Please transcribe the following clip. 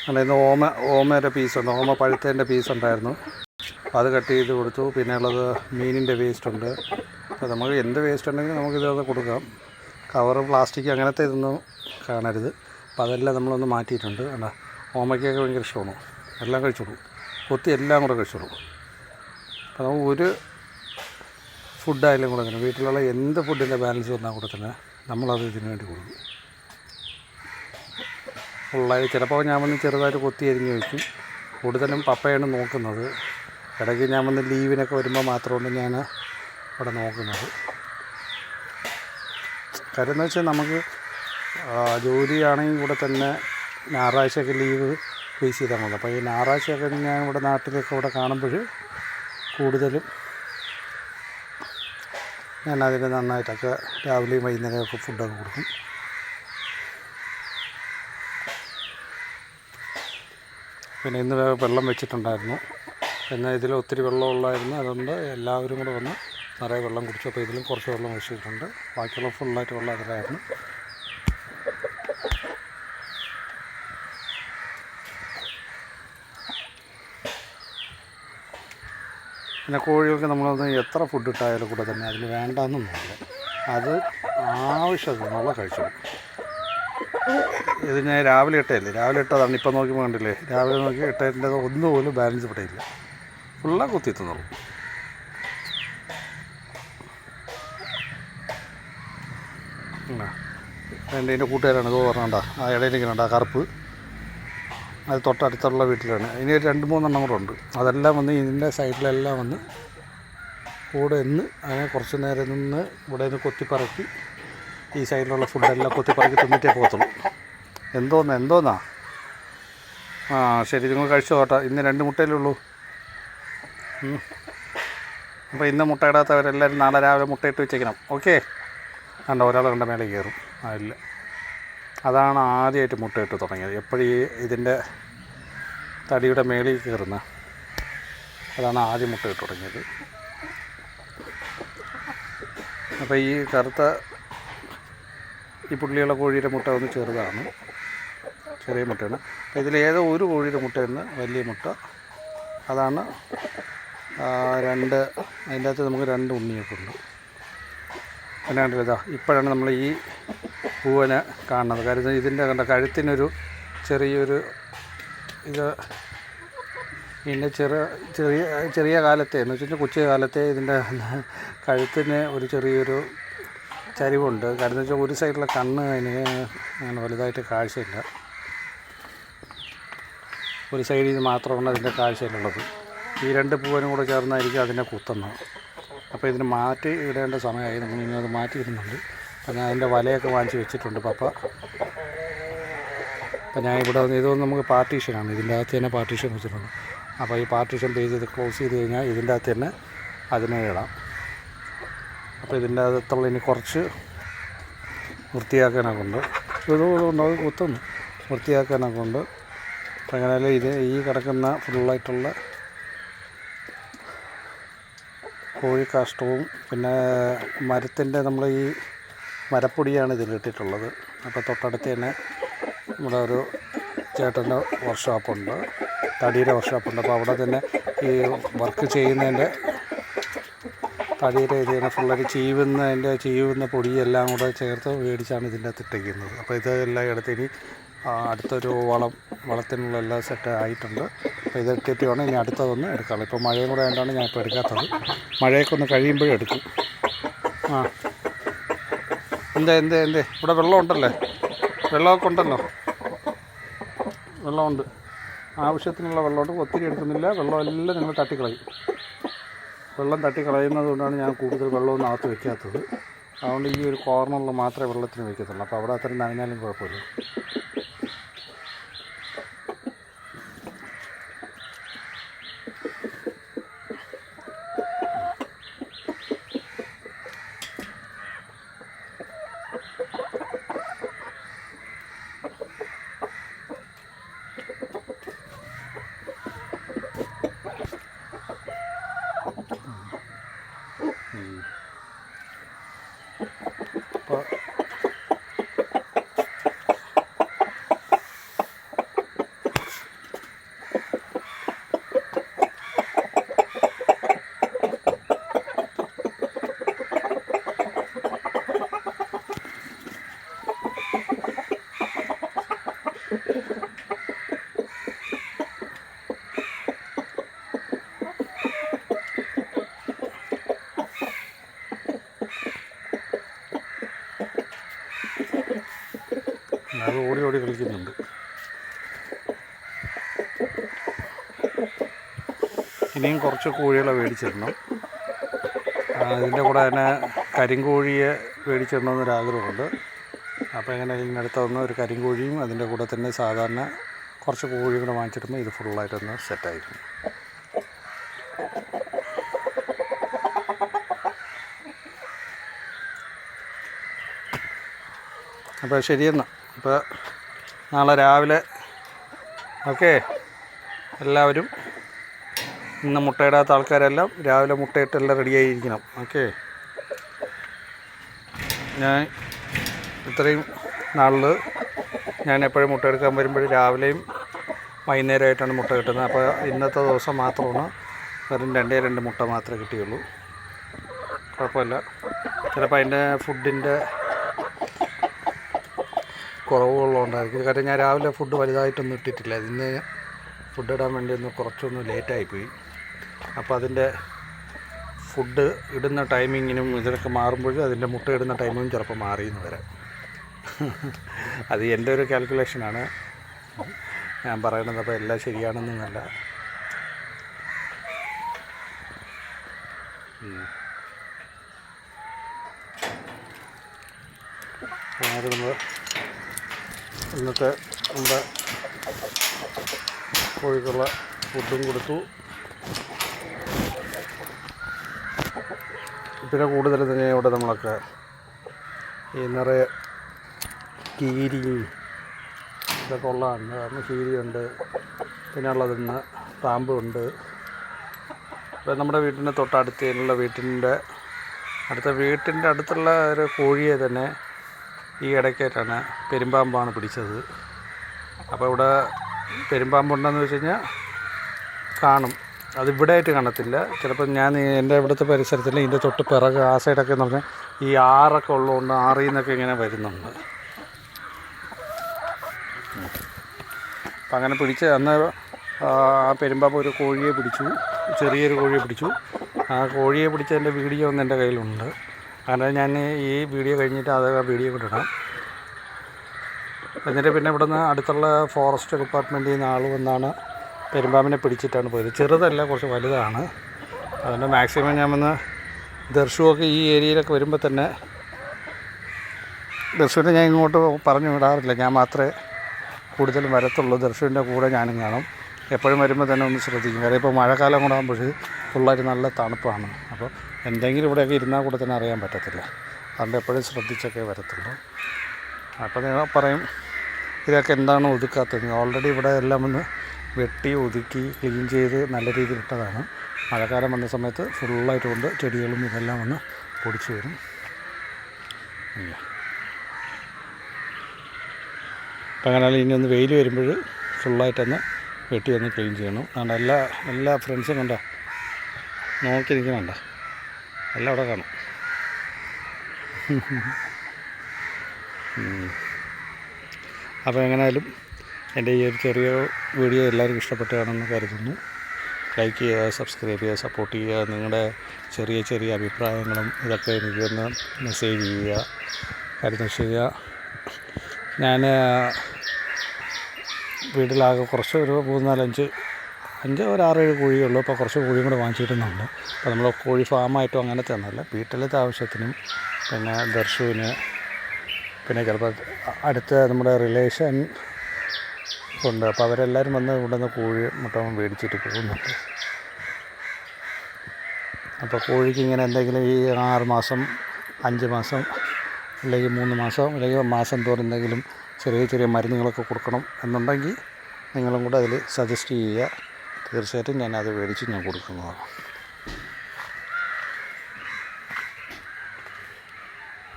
അങ്ങനെ ഇന്ന് ഓമ ഓമയുടെ പീസുണ്ട് ഓമ പഴുത്തേന്റെ പീസ് ഉണ്ടായിരുന്നു. അത് കട്ട് ചെയ്ത് കൊടുത്തു. പിന്നെ ഉള്ളത് മീനിന്റെ വേസ്റ്റ് ഉണ്ട്. അപ്പോൾ നമുക്ക് എന്ത് വേസ്റ്റ് ഉണ്ടെങ്കിലും നമുക്കിത് കൊടുക്കാം. കവറ് പ്ലാസ്റ്റിക് അങ്ങനത്തെ ഇതൊന്നും കാണരുത്. അപ്പോൾ അതെല്ലാം നമ്മളൊന്ന് മാറ്റിയിട്ടുണ്ട്. അല്ല ഓമയ്ക്കൊക്കെ ഭയങ്കര ഇഷ്ടമാണ്. എല്ലാം കഴിച്ചോളൂ. കൊത്തി എല്ലാം കൂടെ കഴിച്ചോളൂ. അപ്പോൾ നമുക്ക് ഒരു ഫുഡായാലും കൊടുക്കണം വീട്ടിലുള്ള എന്ത് ഫുഡിന്റെ ബാലൻസ് വന്നാൽ കൂടെ തന്നെ നമ്മളത് ഇതിന് വേണ്ടി കൊടുക്കും. ഫുള്ളായി ചിലപ്പോൾ ഞാൻ വന്ന് ചെറുതായിട്ട് കൊത്തി അരിഞ്ഞ് വയ്ക്കും കൂടുതലും പപ്പയാണ് നോക്കുന്നത്. ഇടയ്ക്ക് ഞാൻ വന്ന് ലീവിനൊക്കെ വരുമ്പോൾ മാത്രമാണ് ഞാൻ ഇവിടെ നോക്കുന്നത്. കാര്യം എന്ന് വെച്ചാൽ നമുക്ക് ജോലിയാണെങ്കിൽ കൂടെ തന്നെ ഞായറാഴ്ചയൊക്കെ ലീവ് ഫേസ് ചെയ്താൽ മതി. അപ്പോൾ ഈ ഞായറാഴ്ചയൊക്കെ ഞാൻ ഇവിടെ നാട്ടിലൊക്കെ ഇവിടെ കാണുമ്പോൾ കൂടുതലും ഞാൻ അതിന് നന്നായിട്ടൊക്കെ രാവിലെയും വൈകുന്നേരമൊക്കെ ഫുഡൊക്കെ കൊടുക്കും. പിന്നെ ഇന്ന് വെള്ളം വെച്ചിട്ടുണ്ടായിരുന്നു. പിന്നെ ഇതിൽ ഒത്തിരി വെള്ളം ഉള്ളായിരുന്നു. അതുകൊണ്ട് എല്ലാവരും കൂടെ വന്ന് നിറയെ വെള്ളം കുടിച്ചു. അപ്പോൾ ഇതിലും കുറച്ച് വെള്ളം വെച്ചിട്ടുണ്ട് ബാക്കിയുള്ള ഫുള്ളായിട്ട് വെള്ളം അതിലായിരുന്നു. പിന്നെ കോഴികൾക്ക് നമ്മളൊന്ന് എത്ര ഫുഡ് ഇട്ടായാലും കൂടെ തന്നെ അതിന് വേണ്ടാന്നൊന്നുമില്ല. അത് ആവശ്യത്തിനുള്ള കഴിച്ചോളും ഇത് ഞാൻ രാവിലെ ഇട്ടതല്ലേ രാവിലെ ഇട്ടതാണ് ഇപ്പം നോക്കിയപ്പോൾ കണ്ടില്ലേ? രാവിലെ നോക്കി ഇട്ടതിന്റെ ഒന്നുപോലും ബാലൻസ് ഇവിടെ ഇല്ല കുത്തി തിന്നോളൂ. എന്റെ എന്റെ കൂട്ടുകാരാണ് ഇതോ പറഞ്ഞണ്ട ആ ഇടയിലിരിക്കുന്നുണ്ട് ആ കറുപ്പ്. അത് തൊട്ടടുത്തുള്ള വീട്ടിലാണ്. ഇനി ഒരു രണ്ട് മൂന്നെണ്ണം കൂടെ ഉണ്ട്. അതെല്ലാം വന്ന് ഇതിന്റെ സൈഡിലെല്ലാം വന്ന് കൂടെ നിന്ന് അതിനെ കുറച്ച് നേരം നിന്ന് ഇവിടെ നിന്ന് കൊത്തിപ്പറക്കി ഈ സൈഡിലുള്ള ഫുഡെല്ലാം കൊത്തിപ്പറക്കി തിന്നിട്ടേ പോകത്തുള്ളൂ. എന്തോന്ന് എന്തോന്നാ? ആ ശരി നിങ്ങൾ കഴിച്ചു കേട്ടോ ഇന്ന് രണ്ട് മുട്ടയിലേ ഉള്ളൂ. അപ്പോൾ ഇന്ന് മുട്ട ഇടാത്തവരെല്ലാവരും നാളെ രാവിലെ മുട്ടയിട്ട് വെച്ചേക്കണം. ഓക്കെ? കണ്ട ഒരാൾ കണ്ട മേലെ കയറും. അതില്ല അതാണ് ആദ്യമായിട്ട് മുട്ടയിട്ട് തുടങ്ങിയത്. എപ്പോഴും ഈ ഇതിന്റെ തടിയുടെ മേളിൽ കയറുന്ന അതാണ് ആദ്യം മുട്ടയിട്ട് തുടങ്ങിയത്. അപ്പോൾ ഈ കറുത്ത ഈ പുള്ളിയുള്ള കോഴിയുടെ മുട്ട ഒന്ന് ചെറുതാണ്. ചെറിയ മുട്ടയാണ്. അപ്പോൾ ഇതിൽ ഏതോ ഒരു കോഴിയുടെ മുട്ടയെന്ന് വലിയ മുട്ട. അതാണ് രണ്ട് അതിന്റെ അകത്ത് നമുക്ക് രണ്ട് ഉണ്ണിയൊക്കെ ഉണ്ട്. അല്ലാണ്ട് ഇതാ ഇപ്പോഴാണ് നമ്മൾ ഈ പൂവനെ കാണുന്നത്. കാര്യം ഇതിന്റെ കണ്ട കഴുത്തിനൊരു ചെറിയൊരു ഇത് ഇതിന്റെ ചെറിയ ചെറിയ ചെറിയ കാലത്തെ എന്ന് വെച്ചാൽ കൊച്ചു കാലത്തെ ഇതിന്റെ കഴുത്തിന് ഒരു ചെറിയൊരു ചരിവുണ്ട്. കാരണം വെച്ചാൽ ഒരു സൈഡിലെ കണ്ണ് അതിന് അങ്ങനെ വലുതായിട്ട് കാഴ്ചയില്ല. ഒരു സൈഡിൽ നിന്ന് മാത്രമാണ് അതിന്റെ കാഴ്ചയിലുള്ളത്. ഈ രണ്ട് പൂവനും കൂടെ ചേർന്നായിരിക്കും അതിനെ കുത്തുന്നത്. അപ്പോൾ ഇതിന് മാറ്റി ഇടേണ്ട സമയമായി. നമ്മൾ ഇനി അത് മാറ്റിയിരുന്നുണ്ട് അപ്പോൾ ഞാൻ അതിന്റെ വലയൊക്കെ വാങ്ങിച്ച് വെച്ചിട്ടുണ്ട് പപ്പ. അപ്പോൾ ഞാൻ ഇവിടെ വന്ന് ഇതൊന്നും നമുക്ക് പാർട്ടീഷനാണ് ഇതിന്റെ അകത്ത് തന്നെ പാർട്ടീഷൻ വെച്ചിട്ടുണ്ട്. അപ്പോൾ ഈ പാർട്ടീഷൻ പേജ് ഇത് ക്ലോസ് ചെയ്ത് കഴിഞ്ഞാൽ ഇതിന്റെ അകത്ത് തന്നെ അതിനെ ഇടാം. അപ്പോൾ ഇതിന്റെ അകത്തുള്ള ഇനി കുറച്ച് വൃത്തിയാക്കാനൊക്കെ ഉണ്ട്. ഇതുകൊണ്ട് അത് കുത്തുന്നു. വൃത്തിയാക്കാനൊക്കെ ഉണ്ട്. അപ്പം അങ്ങനെ ഇത് ഈ കിടക്കുന്ന ഫുള്ളായിട്ടുള്ള കോഴിക്കാഷ്ടവും പിന്നെ മരത്തിന്റെ നമ്മൾ ഈ മരപ്പൊടിയാണ് ഇതിലിട്ടിട്ടുള്ളത് അപ്പോൾ തൊട്ടടുത്ത് തന്നെ നമ്മുടെ ഒരു ചേട്ടന്റെ വർക്ക്ഷോപ്പുണ്ട് തടിയുടെ വർക്ക്ഷോപ്പുണ്ട്. അപ്പോൾ അവിടെ തന്നെ ഈ വർക്ക് ചെയ്യുന്നതിന്റെ തടിയുടെ ഇത് തന്നെ ഫുള്ളൊരു ചീവുന്നതിന്റെ ചീവുന്ന പൊടിയെല്ലാം കൂടെ ചേർത്ത് മേടിച്ചാണ് ഇതിന്റെ അകത്ത് ഇട്ടിരിക്കുന്നത്. അപ്പോൾ ഇത് എല്ലാം എടുത്ത് അടുത്തൊരു വളം വളത്തിനുള്ള എല്ലാം സെറ്റ് ആയിട്ടുണ്ട്. അപ്പോൾ ഇത് ഇട്ടിട്ട് ഇനി അടുത്തതൊന്ന് എടുക്കാം ഇപ്പോൾ മഴയും കൂടെ ആയതുകൊണ്ടാണ് ഞാൻ ഇപ്പോൾ എടുക്കാത്തത്. മഴയൊക്കെ ഒന്ന് കഴിയുമ്പോഴേ എടുക്കും. ആ. എന്താ എന്തേ എന്തേ? ഇവിടെ വെള്ളമുണ്ടല്ലേ വെള്ളമൊക്കെ ഉണ്ടല്ലോ? വെള്ളമുണ്ട്. ആവശ്യത്തിനുള്ള വെള്ളമുണ്ട്. ഒത്തിരി എടുക്കുന്നില്ല. വെള്ളമെല്ലാം നിങ്ങൾ തട്ടിക്കളയും. വെള്ളം തട്ടിക്കളയുന്നത് കൊണ്ടാണ് ഞാൻ കൂടുതൽ വെള്ളമൊന്നും അകത്ത് വെക്കാത്തത്. അതുകൊണ്ട് ഈ ഒരു കോർണറിൽ മാത്രമേ വെള്ളത്തിന് വയ്ക്കത്തുള്ളൂ. അപ്പോൾ അവിടെ അത്രയും നനഞ്ഞാലും കുഴപ്പമില്ല അപ്പോൾ അത് ഓടി ഓടി കളിക്കുന്നുണ്ട് ഇനിയും കുറച്ച് കോഴികളെ മേടിച്ചിടണം. ആ, ഇതിന്റെ കൂടെ തന്നെ കരിങ്കോഴിയെ മേടിച്ചിടണമെന്നൊരു ആഗ്രഹമുണ്ട്. അപ്പോൾ എങ്ങനെ ഇതിനടുത്ത് വന്ന് ഒരു കരിങ്കോഴിയും അതിന്റെ കൂടെ തന്നെ സാധാരണ കുറച്ച് കോഴിയും കൂടെ വാങ്ങിച്ചിടുമ്പോൾ ഇത് ഫുള്ളായിട്ടൊന്ന് സെറ്റായിരുന്നു അപ്പോൾ ശരിയെന്നാ അപ്പോൾ നാളെ രാവിലെ. ഓക്കെ. എല്ലാവരും ഇന്ന് മുട്ടയിടാത്ത ആൾക്കാരെല്ലാം രാവിലെ മുട്ടയിട്ടെല്ലാം റെഡിയായിരിക്കണം. ഓക്കെ? ഞാൻ ഇത്രയും നാളിൽ ഞാൻ എപ്പോഴും മുട്ട എടുക്കാൻ വരുമ്പോഴും രാവിലെയും വൈകുന്നേരമായിട്ടാണ് മുട്ട കിട്ടുന്നത്. അപ്പോൾ ഇന്നത്തെ ദിവസം മാത്രമാണ് വെറും രണ്ടേ രണ്ട് മുട്ട മാത്രമേ കിട്ടിയുള്ളൂ. കുഴപ്പമില്ല. ചിലപ്പോൾ അതിന്റെ ഫുഡിന്റെ കുറവുകളുണ്ടായിരിക്കും കാര്യം ഞാൻ രാവിലെ ഫുഡ് വലുതായിട്ടൊന്നും ഇട്ടിട്ടില്ല. ഇന്ന് ഫുഡ് ഇടാൻ വേണ്ടി ഒന്ന് കുറച്ചൊന്ന് ലേറ്റായിപ്പോയി. അപ്പോൾ അതിന്റെ ഫുഡ് ഇടുന്ന ടൈമിങ്ങിനും ഇതിനൊക്കെ മാറുമ്പോഴും അതിന്റെ മുട്ട ഇടുന്ന ടൈമിങ്ങും ചിലപ്പോൾ മാറിയെന്ന് വരാം. അത് എന്റെ ഒരു കാൽക്കുലേഷനാണ് ഞാൻ പറയണത് അപ്പോൾ എല്ലാം ശരിയാണെന്നല്ല നമ്മൾ ഇന്നത്തെ നമ്മുടെ കോഴിക്കുള്ള ഫുഡും കൊടുത്തു. പിന്നെ കൂടുതൽ തന്നെ ഇവിടെ നമ്മളൊക്കെ ഈ നിറയെ കീരിയും ഇതൊക്കെ ഉള്ളതാണ് കാരണം കീരിയുണ്ട് പിന്നെ ഉള്ളതിന്ന് പാമ്പുണ്ട്. ഇപ്പം നമ്മുടെ വീട്ടിന്റെ തന്നെയുള്ള വീട്ടിന്റെ അടുത്ത വീട്ടിന്റെ അടുത്തുള്ള ഒരു കോഴിയെ തന്നെ ഈ ഇടയ്ക്കായിട്ടാണ് പെരുമ്പാമ്പാണ് പിടിച്ചത്. അപ്പോൾ ഇവിടെ പെരുമ്പാമ്പുണ്ടെന്ന് വെച്ച് കഴിഞ്ഞാൽ കാണും. അത് ഇവിടെ ആയിട്ട് കാണത്തില്ല. ചിലപ്പോൾ ഞാൻ എന്റെ ഇവിടുത്തെ പരിസരത്തിൽ ഇതിന്റെ തൊട്ട് പിറക് ആ സൈഡൊക്കെ എന്ന് പറഞ്ഞാൽ ഈ ആറൊക്കെ ഉള്ളതുകൊണ്ട് ആറിൽ നിന്നൊക്കെ ഇങ്ങനെ വരുന്നുണ്ട്. അപ്പം അങ്ങനെ പിടിച്ച് അന്ന് ആ പെരുമ്പാമ്പ് ഒരു കോഴിയെ പിടിച്ചു. ചെറിയൊരു കോഴിയെ പിടിച്ചു. ആ കോഴിയെ പിടിച്ചതിന്റെ വീഡിയോ ഒന്ന് എന്റെ കയ്യിലുണ്ട്. അങ്ങനെ ഞാൻ ഈ വീഡിയോ കഴിഞ്ഞിട്ട് അത് ആ വീഡിയോ കൊണ്ടിടാം എന്നിട്ട് പിന്നെ ഇവിടുന്ന് അടുത്തുള്ള ഫോറസ്റ്റ് ഡിപ്പാർട്ട്മെന്റിൽ നിന്ന് ആൾ വന്നാണ് പെരുമ്പാമ്പിനെ പിടിച്ചിട്ടാണ് പോയത്. ചെറുതല്ല കുറച്ച് വലുതാണ്. അതുകൊണ്ട് മാക്സിമം ഞാൻ വന്ന് ദർശുവൊക്കെ ഈ ഏരിയയിലൊക്കെ വരുമ്പോൾ തന്നെ ദർശുവിനെ ഞാൻ ഇങ്ങോട്ട് പറഞ്ഞു വിടാറില്ല. ഞാൻ മാത്രമേ കൂടുതലും വരത്തുള്ളൂ. ദർശുവിന്റെ കൂടെ ഞാനും കാണും. എപ്പോഴും വരുമ്പോൾ തന്നെ ഒന്ന് ശ്രദ്ധിക്കും. കാര്യം ഇപ്പോൾ മഴക്കാലം കൂടെ ആകുമ്പോൾ ഫുള്ളായിട്ട് നല്ല തണുപ്പാണ്. അപ്പോൾ എന്തെങ്കിലും ഇവിടെയൊക്കെ ഇരുന്നാൽ കൂടെ തന്നെ അറിയാൻ പറ്റത്തില്ല. അതുകൊണ്ട് എപ്പോഴും ശ്രദ്ധിച്ചൊക്കെ വരത്തുള്ളൂ. അപ്പോൾ നിങ്ങൾ പറയും ഇതൊക്കെ എന്താണ് ഒതുക്കാത്തത്? ഓൾറെഡി ഇവിടെ എല്ലാം ഒന്ന് വെട്ടി ഒതുക്കി ക്ലീൻ ചെയ്ത് നല്ല രീതിയിൽ ഇട്ടതാണ്. മഴക്കാലം വന്ന സമയത്ത് ഫുള്ളായിട്ട് കൊണ്ട് ചെടികളും ഇതെല്ലാം വന്ന് പൊടിച്ചു വരും. അപ്പം അങ്ങനെ ഇനി ഒന്ന് വെയിൽ വരുമ്പോൾ ഫുള്ളായിട്ടൊന്ന് വെട്ടി ഒന്ന് ക്ലീൻ ചെയ്യണം. അതുകൊണ്ട് എല്ലാ എല്ലാ ഫ്രണ്ട്സും കണ്ട. നോക്കി നിൽക്കുന്നുണ്ട എല്ലാം അവിടെ കാണും. അപ്പം എങ്ങനെയായാലും എന്റെ ഈ ഒരു ചെറിയ വീഡിയോ എല്ലാവർക്കും ഇഷ്ടപ്പെട്ടാണെന്ന് കരുതുന്നു. ലൈക്ക് ചെയ്യുക സബ്സ്ക്രൈബ് ചെയ്യുക സപ്പോർട്ട് ചെയ്യുക നിങ്ങളുടെ ചെറിയ ചെറിയ അഭിപ്രായങ്ങളും ഇതൊക്കെ എനിക്കൊന്ന് മെസ്സേജ് ചെയ്യുക കാര്യം വെച്ച് കഴിഞ്ഞാൽ ഞാൻ വീട്ടിലാകെ കുറച്ച് ഒരു മൂന്നാലഞ്ച് അഞ്ച് ഒരു ആറേഴ് കോഴിയുള്ളൂ. അപ്പോൾ കുറച്ച് കോഴിയും കൂടെ വാങ്ങിച്ചിട്ടുന്നുണ്ട് അപ്പോൾ നമ്മൾ കോഴി ഫാമായിട്ടും അങ്ങനെ തന്നല്ല വീട്ടിലത്തെ ആവശ്യത്തിനും പിന്നെ ദർശുവിന് പിന്നെ ചിലപ്പോൾ അടുത്ത നമ്മുടെ റിലേഷൻ ഉണ്ട്. അപ്പോൾ അവരെല്ലാവരും വന്ന് ഇവിടെ നിന്ന് കോഴി മുട്ട മേടിച്ചിട്ട് പോകുന്നുണ്ട്. അപ്പോൾ കോഴിക്ക് ഇങ്ങനെ എന്തെങ്കിലും ഈ ആറ് മാസം അഞ്ച് മാസം അല്ലെങ്കിൽ മൂന്ന് മാസം അല്ലെങ്കിൽ മാസം തോറും എന്തെങ്കിലും ചെറിയ ചെറിയ മരുന്നുകളൊക്കെ കൊടുക്കണം എന്നുണ്ടെങ്കിൽ നിങ്ങളും കൂടെ അതിൽ സജസ്റ്റ് ചെയ്യുക. തീർച്ചയായിട്ടും ഞാൻ അത് മേടിച്ച് ഞാൻ കൊടുക്കുന്നതാണ്.